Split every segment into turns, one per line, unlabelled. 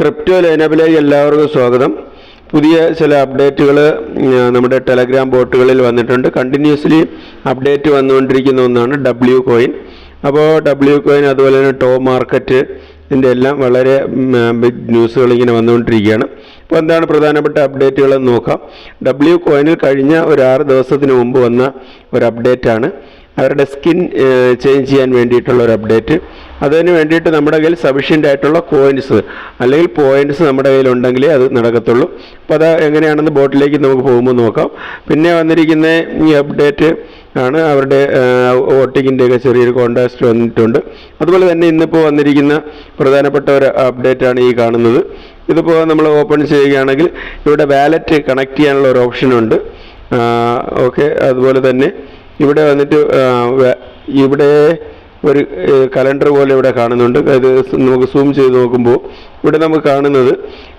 Crypto ലൈനപ്പിലേക്ക് എല്ലാവർക്കും സ്വാഗതം. പുതിയ ചില അപ്ഡേറ്റുകൾ നമ്മുടെ ടെലഗ്രാം ബോട്ടുകളിൽ വന്നിട്ടുണ്ട്. കണ്ടിന്യൂസ്ലി അപ്ഡേറ്റ് വന്നുകൊണ്ടിരിക്കുന്ന ഒന്നാണ് ഡബ്ല്യു കോയിൻ അപ്പോൾ ഡബ്ല്യു കോയിൻ അതുപോലെ തന്നെ ടോ മാർക്കറ്റ് ഇതിന്റെ എല്ലാം വളരെ ബിഗ് ന്യൂസുകൾ ഇങ്ങനെ വന്നുകൊണ്ടിരിക്കുകയാണ്. അപ്പോൾ എന്താണ് പ്രധാനപ്പെട്ട അപ്ഡേറ്റുകൾ നോക്കാം. ഡബ്ല്യു കോയിനിൽ കഴിഞ്ഞ ഒരു ആറ് ദിവസത്തിന് മുമ്പ് വന്ന ഒരു അപ്ഡേറ്റാണ് അവരുടെ സ്കിൻ ചേഞ്ച് ചെയ്യാൻ വേണ്ടിയിട്ടുള്ള ഒരു അപ്ഡേറ്റ്. അതിന് വേണ്ടിയിട്ട് നമ്മുടെ കയ്യിൽ സഫീഷ്യന്റ് ആയിട്ടുള്ള കോയിൻസ് അല്ലെങ്കിൽ പോയിന്റ്സ് നമ്മുടെ കയ്യിൽ ഉണ്ടെങ്കിലേ അത് നടക്കത്തുള്ളൂ. അപ്പോൾ അത് എങ്ങനെയാണെന്ന് ബോട്ടിലേക്ക് നമുക്ക് പോകുമ്പോൾ നോക്കാം. പിന്നെ വന്നിരിക്കുന്ന ഈ അപ്ഡേറ്റ് ആണ് അവരുടെ വോട്ടിങ്ങിന്റെയൊക്കെ ചെറിയൊരു കോൺടാസ്റ്റ് വന്നിട്ടുണ്ട്. അതുപോലെ തന്നെ ഇന്നിപ്പോൾ വന്നിരിക്കുന്ന പ്രധാനപ്പെട്ട ഒരു അപ്ഡേറ്റ് ആണ് ഈ കാണുന്നത്. ഇതിപ്പോൾ നമ്മൾ ഓപ്പൺ ചെയ്യുകയാണെങ്കിൽ ഇവിടെ വാലറ്റ് കണക്ട് ചെയ്യാനുള്ള ഒരു ഓപ്ഷനുണ്ട് ഓക്കെ അതുപോലെ തന്നെ ഇവിടെ വന്നിട്ട് ഇവിടെ ഒരു കലണ്ടർ പോലെ ഇവിടെ കാണുന്നുണ്ട്. ഇത് നമുക്ക് സൂം ചെയ്ത് നോക്കുമ്പോൾ ഇവിടെ നമുക്ക് കാണുന്നത്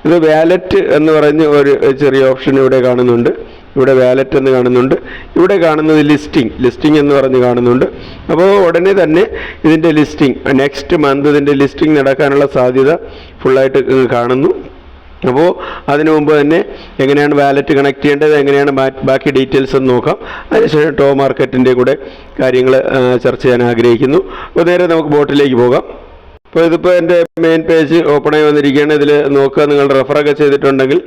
ഇത് വാലറ്റ് എന്ന് പറഞ്ഞ് ഒരു ചെറിയ ഓപ്ഷൻ ഇവിടെ കാണുന്നുണ്ട്. ഇവിടെ വാലറ്റ് എന്ന് കാണുന്നുണ്ട്. ഇവിടെ കാണുന്നത് ലിസ്റ്റിംഗ്. ലിസ്റ്റിംഗ് എന്ന് പറഞ്ഞ് കാണുന്നുണ്ട്. അപ്പോൾ ഉടനെ തന്നെ ഇതിന്റെ ലിസ്റ്റിംഗ് നെക്സ്റ്റ് മന്ത് ഇതിന്റെ ലിസ്റ്റിംഗ് നടക്കാനുള്ള സാധ്യത ഫുള്ളായിട്ട് കാണുന്നു. അപ്പോൾ അതിനു മുമ്പ് തന്നെ എങ്ങനെയാണ് വാലറ്റ് കണക്ട് ചെയ്യേണ്ടത് എങ്ങനെയാണ് ബാക്കി ഡീറ്റെയിൽസ് എന്ന് നോക്കാം. അതിനുശേഷം ടോ മാർക്കറ്റിന്റെ കൂടെ കാര്യങ്ങൾ ചർച്ച ചെയ്യാൻ ആഗ്രഹിക്കുന്നു. അപ്പോൾ നേരെ നമുക്ക് ബോട്ടിലേക്ക് പോകാം. അപ്പോൾ ഇതിപ്പോൾ എന്റെ മെയിൻ പേജ് ഓപ്പൺ ആയി വന്നിരിക്കുകയാണ്. ഇതിൽ നോക്കുക നിങ്ങൾ റെഫറൊക്കെ ചെയ്തിട്ടുണ്ടെങ്കിൽ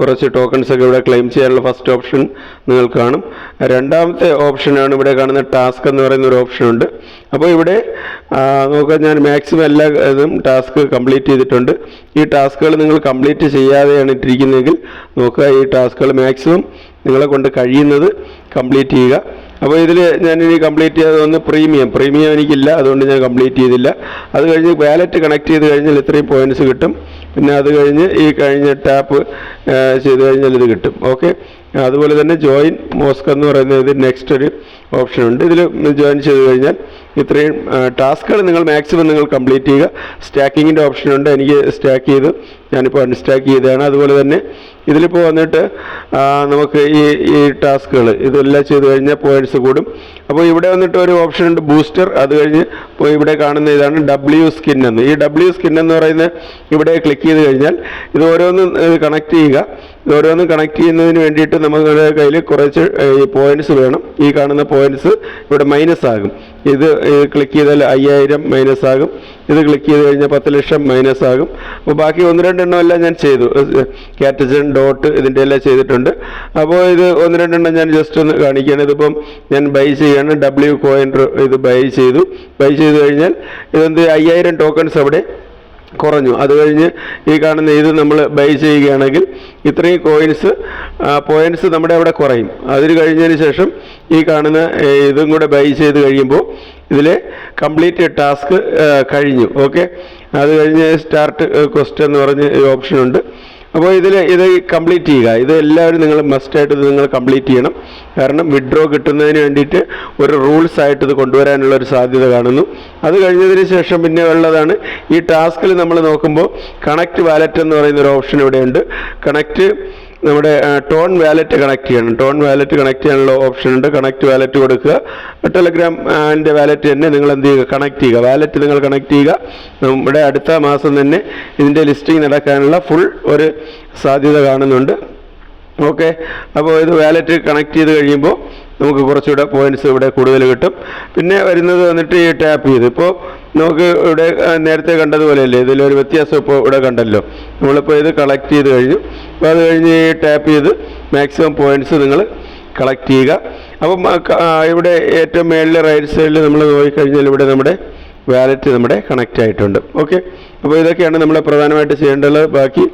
കുറച്ച് ടോക്കൺസ് ഒക്കെ ഇവിടെ ക്ലെയിം ചെയ്യാനുള്ള ഫസ്റ്റ് ഓപ്ഷൻ നിങ്ങൾ കാണും. രണ്ടാമത്തെ ഓപ്ഷനാണ് ഇവിടെ കാണുന്ന ടാസ്ക് എന്ന് പറയുന്ന ഒരു ഓപ്ഷൻ ഉണ്ട്. അപ്പോൾ ഇവിടെ നോക്കുക ഞാൻ മാക്സിമം എല്ലാ ഇതും ടാസ്ക് കംപ്ലീറ്റ് ചെയ്തിട്ടുണ്ട്. ഈ ടാസ്കുകൾ നിങ്ങൾ കംപ്ലീറ്റ് ചെയ്യാതെയാണ് ഇട്ടിരിക്കുന്നതെങ്കിൽ നോക്കുക ഈ ടാസ്കുകൾ മാക്സിമം നിങ്ങളെ കൊണ്ട് കഴിയുന്നത് കംപ്ലീറ്റ് ചെയ്യുക. അപ്പോൾ ഇതിൽ ഇനി കംപ്ലീറ്റ് ചെയ്തത് ഒന്ന് പ്രീമിയം പ്രീമിയം എനിക്കില്ല അതുകൊണ്ട് ഞാൻ കംപ്ലീറ്റ് ചെയ്തില്ല. അത് കഴിഞ്ഞ് വാലറ്റ് കണക്ട് ചെയ്ത് കഴിഞ്ഞാൽ ഇത്രയും പോയിന്റ്സ് കിട്ടും. പിന്നെ അത് കഴിഞ്ഞ് ഈ കഴിഞ്ഞ ടാപ്പ് ചെയ്ത് കഴിഞ്ഞാൽ ഇത് കിട്ടും. ഓക്കെ അതുപോലെ തന്നെ ജോയിൻ മോസ്ക് എന്ന് പറയുന്നത് നെക്സ്റ്റ് ഒരു ഓപ്ഷൻ ഉണ്ട്. ഇതിൽ ജോയിൻ ചെയ്ത് കഴിഞ്ഞാൽ ഇത്രയും ടാസ്കുകൾ നിങ്ങൾ മാക്സിമം നിങ്ങൾ കംപ്ലീറ്റ് ചെയ്യുക. സ്റ്റാക്കിങ്ങിന്റെ ഓപ്ഷൻ ഉണ്ട് എനിക്ക് സ്റ്റാക്ക് ചെയ്ത്. ഞാനിപ്പോൾ അൺസ്റ്റാക്ക് ചെയ്തതാണ്. അതുപോലെ തന്നെ ഇതിലിപ്പോൾ വന്നിട്ട് നമുക്ക് ഈ ഈ ടാസ്കുകൾ ഇതെല്ലാം ചെയ്ത് കഴിഞ്ഞാൽ പോയിന്റ്സ് കൂടും. അപ്പോൾ ഇവിടെ വന്നിട്ട് ഒരു ഓപ്ഷൻ ഉണ്ട് ബൂസ്റ്റർ. അത് കഴിഞ്ഞ് ഇപ്പോൾ ഇവിടെ കാണുന്ന ഇതാണ് ഡബ്ല്യു സ്കിൻ എന്ന്. ഈ ഡബ്ല്യു സ്കിൻ എന്ന് പറയുന്നത് ഇവിടെ ക്ലിക്ക് ചെയ്ത് കഴിഞ്ഞാൽ ഇത് ഓരോന്നും കണക്ട് ചെയ്യുക. ഇത് ഓരോന്നും കണക്ട് ചെയ്യുന്നതിന് വേണ്ടിയിട്ട് നമ്മുടെ കയ്യിൽ കുറച്ച് ഈ പോയിന്റ്സ് വേണം. ഈ കാണുന്ന പോയിന്റ്സ് ഇവിടെ മൈനസ് ആകും. ഇത് ക്ലിക്ക് ചെയ്താൽ അയ്യായിരം മൈനസ് ആകും. ഇത് ക്ലിക്ക് ചെയ്ത് കഴിഞ്ഞാൽ പത്ത് ലക്ഷം മൈനസ് ആകും. അപ്പോൾ ബാക്കി ഒന്ന് രണ്ടെണ്ണം എല്ലാം ഞാൻ ചെയ്തു. കാറ്റജൻ ഡോട്ട് ഇതിന്റെ എല്ലാം ചെയ്തിട്ടുണ്ട്. അപ്പോൾ ഇത് ഒന്ന് രണ്ടെണ്ണം ഞാൻ ജസ്റ്റ് ഒന്ന് കാണിക്കുകയാണ്. ഇതിപ്പം ഞാൻ ബൈ ചെയ്യാണ് ഡബ്ല്യു കോയിൻ ഇത് ബൈ ചെയ്തു. ബൈ ചെയ്ത് കഴിഞ്ഞാൽ ഇതെന്ത്? അയ്യായിരം ടോക്കൺസ് അവിടെ. കുറഞ്ഞു. അത് കഴിഞ്ഞ് ഈ കാണുന്ന ഇത് നമ്മൾ ബൈ ചെയ്യുകയാണെങ്കിൽ ഇത്രയും കോയിൻസ് പോയിന്റ്സ് നമ്മുടെ അവിടെ കുറയും. അതിന് കഴിഞ്ഞതിന് ശേഷം ഈ കാണുന്ന ഇതും കൂടെ ബൈ ചെയ്ത് കഴിയുമ്പോൾ ഇതിലെ കംപ്ലീറ്റ് ടാസ്ക് കഴിഞ്ഞു. ഓക്കെ അത് കഴിഞ്ഞ് സ്റ്റാർട്ട് ക്വസ്റ്റ് എന്ന് പറഞ്ഞ് ഓപ്ഷൻ ഉണ്ട്. അപ്പോൾ ഇതിൽ ഇത് കംപ്ലീറ്റ് ചെയ്യുക. ഇത് എല്ലാവരും നിങ്ങൾ മസ്റ്റായിട്ട് ഇത് നിങ്ങൾ കംപ്ലീറ്റ് ചെയ്യണം. കാരണം വിഡ്രോ കിട്ടുന്നതിന് വേണ്ടിയിട്ട് ഒരു റൂൾസ് ആയിട്ട് ഇത് കൊണ്ടുവരാനുള്ള ഒരു സാധ്യത കാണുന്നു. അത് കഴിഞ്ഞതിന് ശേഷം പിന്നെ ഉള്ളതാണ് ഈ ടാസ്കിൽ നമ്മൾ നോക്കുമ്പോൾ കണക്ട് വാലറ്റ് എന്ന് പറയുന്ന ഒരു ഓപ്ഷൻ ഇവിടെയുണ്ട്. കണക്ട് നമ്മുടെ ടോൺ വാലറ്റ് കണക്ട് ചെയ്യണം. ടോൺ വാലറ്റ് കണക്ട് ചെയ്യാനുള്ള ഓപ്ഷൻ ഉണ്ട്. കണക്ട് വാലറ്റ് കൊടുക്കുക. ടെലഗ്രാം എന്റെ വാലറ്റ് തന്നെ നിങ്ങൾ എന്ത് ചെയ്യുക? കണക്ട് ചെയ്യുക. വാലറ്റ് നിങ്ങൾ കണക്ട് ചെയ്യുക. നമ്മുടെ അടുത്ത മാസം തന്നെ ഇതിന്റെ ലിസ്റ്റിംഗ് നടക്കാനുള്ള ഫുൾ ഒരു സാധ്യത കാണുന്നുണ്ട്. ഓക്കെ. അപ്പോൾ ഇത് വാലറ്റ് കണക്ട് ചെയ്ത് കഴിയുമ്പോൾ നമുക്ക് കുറച്ചുകൂടെ പോയിന്റ്സ് ഇവിടെ കൂടുതൽ കിട്ടും. പിന്നെ വരുന്നത് വന്നിട്ട് ഈ ടാപ്പ് ചെയ്ത്. ഇപ്പോൾ നമുക്ക് ഇവിടെ നേരത്തെ കണ്ടതുപോലെയല്ലേ? ഇതിലൊരു വ്യത്യാസം ഇപ്പോൾ ഇവിടെ കണ്ടല്ലോ. നമ്മളിപ്പോൾ ഇത് കളക്ട് ചെയ്ത് കഴിഞ്ഞു. അപ്പോൾ അത് കഴിഞ്ഞ് ടാപ്പ് ചെയ്ത് മാക്സിമം പോയിന്റ്സ് നിങ്ങൾ കളക്ട് ചെയ്യുക. അപ്പം ഇവിടെ ഏറ്റവും മേളിലെ റൈറ്റ് സൈഡിൽ നമ്മൾ നോക്കിക്കഴിഞ്ഞാൽ ഇവിടെ നമ്മുടെ വാലറ്റ് നമ്മുടെ കണക്റ്റ് ആയിട്ടുണ്ട്. ഓക്കെ അപ്പോൾ ഇതൊക്കെയാണ് നമ്മൾ പ്രധാനമായിട്ട് ചെയ്യേണ്ടത് ബാക്കി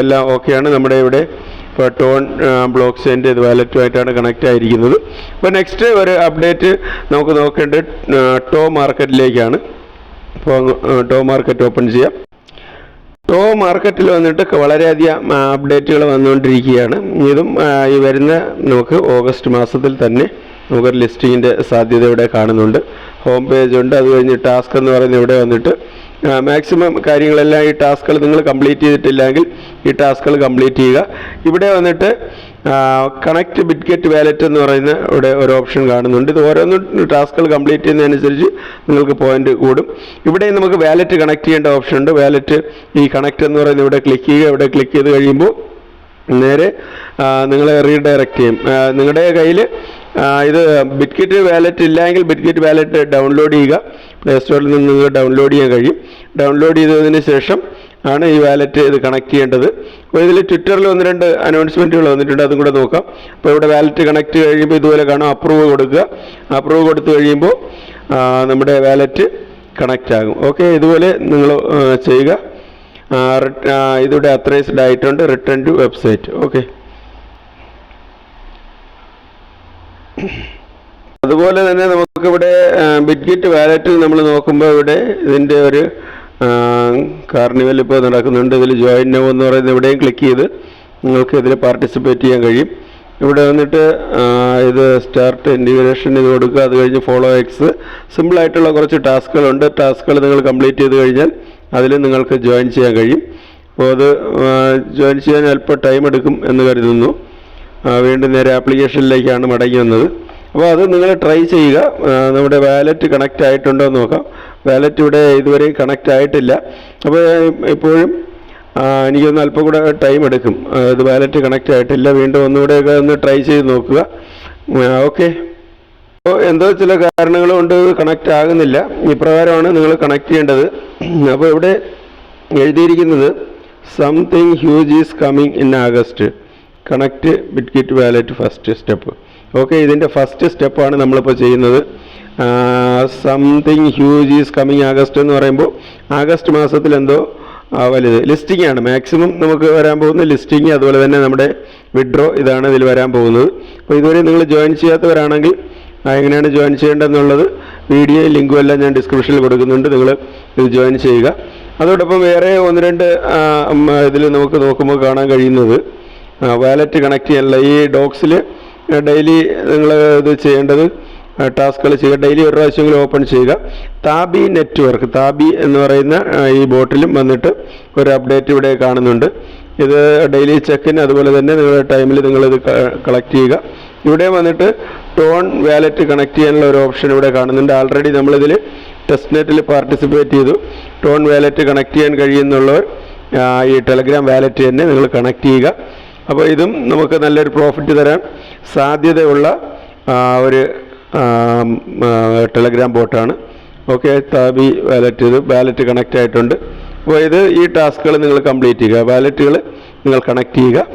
എല്ലാം ഓക്കെയാണ് നമ്മുടെ ഇവിടെ ഇപ്പോൾ ടോൺ ബ്ലോക്ക് ചെയിന്റെ ഇത് വാലറ്റുമായിട്ടാണ് കണക്റ്റ് ആയിരിക്കുന്നത്. അപ്പോൾ നെക്സ്റ്റ് ഒരു അപ്ഡേറ്റ് നമുക്ക് നോക്കേണ്ടത് ടോ മാർക്കറ്റിലേക്കാണ്. അപ്പോൾ ടോ മാർക്കറ്റ് ഓപ്പൺ ചെയ്യാം. ടോ മാർക്കറ്റിൽ വന്നിട്ട് വളരെയധികം അപ്ഡേറ്റുകൾ വന്നുകൊണ്ടിരിക്കുകയാണ്. ഇതും ഈ വരുന്ന നമുക്ക് ഓഗസ്റ്റ് മാസത്തിൽ തന്നെ നമുക്കൊരു ലിസ്റ്റിങ്ങിന്റെ സാധ്യത ഇവിടെ കാണുന്നുണ്ട്. ഹോം പേജ് ഉണ്ട്. അത് കഴിഞ്ഞ് ടാസ്ക് എന്ന് പറയുന്നത് ഇവിടെ വന്നിട്ട് മാക്സിമം കാര്യങ്ങളെല്ലാം ഈ ടാസ്കുകൾ നിങ്ങൾ കംപ്ലീറ്റ് ചെയ്തിട്ടില്ലെങ്കിൽ ഈ ടാസ്കുകൾ കംപ്ലീറ്റ് ചെയ്യുക. ഇവിടെ വന്നിട്ട് കണക്ട് ബിറ്റ്ഗെറ്റ് വാലറ്റ് എന്ന് പറയുന്ന ഇവിടെ ഒരു ഓപ്ഷൻ കാണുന്നുണ്ട്. ഇത് ഓരോന്നും ടാസ്കുകൾ കംപ്ലീറ്റ് ചെയ്യുന്നതനുസരിച്ച് നിങ്ങൾക്ക് പോയിന്റ് കൂടും. ഇവിടെ നമുക്ക് വാലറ്റ് കണക്ട് ചെയ്യേണ്ട ഓപ്ഷൻ ഉണ്ട്. വാലറ്റ് ഈ കണക്ട് എന്ന് പറയുന്നത് ഇവിടെ ക്ലിക്ക് ചെയ്യുക. ഇവിടെ ക്ലിക്ക് ചെയ്ത് കഴിയുമ്പോൾ നേരെ നിങ്ങളെ റീഡയറക്റ്റ് ചെയ്യും. നിങ്ങളുടെ കയ്യിൽ ഇത് ബിറ്റ്കിറ്റ് വാലറ്റ് ഇല്ലെങ്കിൽ ബിറ്റ്കിറ്റ് വാലറ്റ് ഡൗൺലോഡ് ചെയ്യുക. പ്ലേ സ്റ്റോറിൽ നിന്ന് നിങ്ങൾക്ക് ഡൗൺലോഡ് ചെയ്യാൻ കഴിയും. ഡൗൺലോഡ് ചെയ്തതിന് ശേഷം ആണ് ഈ വാലറ്റ് ഇത് കണക്ട് ചെയ്യേണ്ടത്. അപ്പോൾ ഇതിൽ ട്വിറ്ററിൽ ഒന്ന് രണ്ട് അനൗൺസ്മെന്റുകൾ വന്നിട്ടുണ്ട് അതും കൂടെ നോക്കാം. അപ്പോൾ ഇവിടെ വാലറ്റ് കണക്ട് കഴിയുമ്പോൾ ഇതുപോലെ കാണും. അപ്രൂവ് കൊടുക്കുക. അപ്രൂവ് കൊടുത്തു കഴിയുമ്പോൾ നമ്മുടെ വാലറ്റ് കണക്റ്റ് ആകും. ഓക്കെ ഇതുപോലെ നിങ്ങൾ ചെയ്യുക. ഇതിവിടെ അത്രൈസ്ഡ് ആയിട്ടുണ്ട്. റിട്ടേൺ ടു വെബ്സൈറ്റ് ഓക്കെ അതുപോലെ തന്നെ നമുക്കിവിടെ ബിറ്റ്ഗിറ്റ് വാലറ്റിൽ നമ്മൾ നോക്കുമ്പോൾ ഇവിടെ ഇതിന്റെ ഒരു കാർണിവൽ ഇപ്പോൾ നടക്കുന്നുണ്ട്. ഇതിൽ ജോയിൻ നോ എന്ന് പറയുന്ന ഇവിടെയും ക്ലിക്ക് ചെയ്ത് നിങ്ങൾക്ക് ഇതിൽ പാർട്ടിസിപ്പേറ്റ് ചെയ്യാൻ കഴിയും. ഇവിടെ വന്നിട്ട് ഇത് സ്റ്റാർട്ട് ഇൻഡിഗ്രേഷൻ ഇത് കൊടുക്കുക. അത് കഴിഞ്ഞ് ഫോളോ എക്സ് സിമ്പിളായിട്ടുള്ള കുറച്ച് ടാസ്കുകളുണ്ട്. ടാസ്കുകൾ നിങ്ങൾ കംപ്ലീറ്റ് ചെയ്ത് കഴിഞ്ഞാൽ അതിൽ നിങ്ങൾക്ക് ജോയിൻ ചെയ്യാൻ കഴിയും. അപ്പോൾ അത് ജോയിൻ ചെയ്യാൻ അല്പം ടൈം എടുക്കും എന്ന് കരുതുന്നു. വീണ്ടും നേരെ ആപ്ലിക്കേഷനിലേക്കാണ് മടങ്ങി വന്നത്. അപ്പോൾ അത് നിങ്ങൾ ട്രൈ ചെയ്യുക. നമ്മുടെ വാലറ്റ് കണക്റ്റ് ആയിട്ടുണ്ടോ എന്ന് നോക്കാം. വാലറ്റ് ഇവിടെ ഇതുവരെ കണക്റ്റ് ആയിട്ടില്ല. അപ്പോൾ എപ്പോഴും എനിക്കൊന്ന് അല്പം കൂടെ ടൈം എടുക്കും. ഇത് വാലറ്റ് കണക്റ്റ് ആയിട്ടില്ല. വീണ്ടും ഒന്നുകൂടെയൊക്കെ ഒന്ന് ട്രൈ ചെയ്ത് നോക്കുക. ഓക്കെ അപ്പോൾ എന്തോ ചില കാരണങ്ങൾ കൊണ്ട് കണക്റ്റ് ആകുന്നില്ല. ഇപ്രകാരമാണ് നിങ്ങൾ കണക്ട് ചെയ്യേണ്ടത്. അപ്പോൾ ഇവിടെ എഴുതിയിരിക്കുന്നത് something huge is coming in August connect Bitkit wallet first step okay ഇതിന്റെ ഫസ്റ്റ് സ്റ്റെപ്പാണ് നമ്മളിപ്പോൾ ചെയ്യുന്നത്. Something huge is coming August എന്ന് പറയുമ്പോൾ ആഗസ്റ്റ് മാസത്തിൽ എന്തോ വലുത്. ലിസ്റ്റിംഗ് ആണ്. മാക്സിമം നമുക്ക് വരാൻ പോകുന്ന ലിസ്റ്റിംഗ് അതുപോലെ തന്നെ നമ്മുടെ വിഡ്രോ ഇതാണ് ഇതിൽ വരാൻ പോകുന്നത്. അപ്പോൾ ഇതുവരെ നിങ്ങൾ ജോയിൻ ചെയ്യാത്തവരാണെങ്കിൽ എങ്ങനെയാണ് ജോയിൻ ചെയ്യേണ്ടതെന്നുള്ളത് വീഡിയോ ലിങ്കും എല്ലാം ഞാൻ ഡിസ്ക്രിപ്ഷനിൽ കൊടുക്കുന്നുണ്ട്. നിങ്ങൾ ഇത് ജോയിൻ ചെയ്യുക. അതോടൊപ്പം വേറെ ഒന്ന് രണ്ട് ഇതിൽ നമുക്ക് നോക്കുമ്പോൾ കാണാൻ കഴിയുന്നത് വാലറ്റ് കണക്ട് ചെയ്യാനുള്ള ഈ ഡോക്സിൽ ഡെയിലി നിങ്ങൾ ഇത് ചെയ്യേണ്ടത് ടാസ്കുകൾ ചെയ്യുക. ഡെയിലി ഒരു പ്രാവശ്യമെങ്കിലും ഓപ്പൺ ചെയ്യുക. താബി നെറ്റ്വർക്ക് താബി എന്ന് പറയുന്ന ഈ ബോട്ടിലും വന്നിട്ട് ഒരു അപ്ഡേറ്റ് ഇവിടെ കാണുന്നുണ്ട്. ഇത് ഡെയിലി ചെക്കിൻ അതുപോലെ തന്നെ നിങ്ങളുടെ ടൈമിൽ നിങ്ങളിത് കളക്ട് ചെയ്യുക. ഇവിടെ വന്നിട്ട് ടോൺ വാലറ്റ് കണക്ട് ചെയ്യാനുള്ള ഒരു ഓപ്ഷൻ ഇവിടെ കാണുന്നുണ്ട്. ആൾറെഡി നമ്മളിതിൽ ടെസ്റ്റ് നെറ്റിൽ പാർട്ടിസിപ്പേറ്റ് ചെയ്തു. ടോൺ വാലറ്റ് കണക്ട് ചെയ്യാൻ കഴിയുന്നുള്ളവർ ഈ ടെലഗ്രാം വാലറ്റ് തന്നെ നിങ്ങൾ കണക്ട് ചെയ്യുക. അപ്പോൾ ഇതും നമുക്ക് നല്ലൊരു പ്രോഫിറ്റ് തരാൻ സാധ്യതയുള്ള ഒരു ടെലഗ്രാം ബോട്ടാണ്. ഓക്കെ താബി വാലറ്റ് ഇത് വാലറ്റ് കണക്റ്റ് ആയിട്ടുണ്ട് അപ്പോൾ ഇത് ഈ ടാസ്കുകൾ നിങ്ങൾ കംപ്ലീറ്റ് ചെയ്യുക. വാലറ്റുകൾ നിങ്ങൾ കണക്ട് ചെയ്യുക.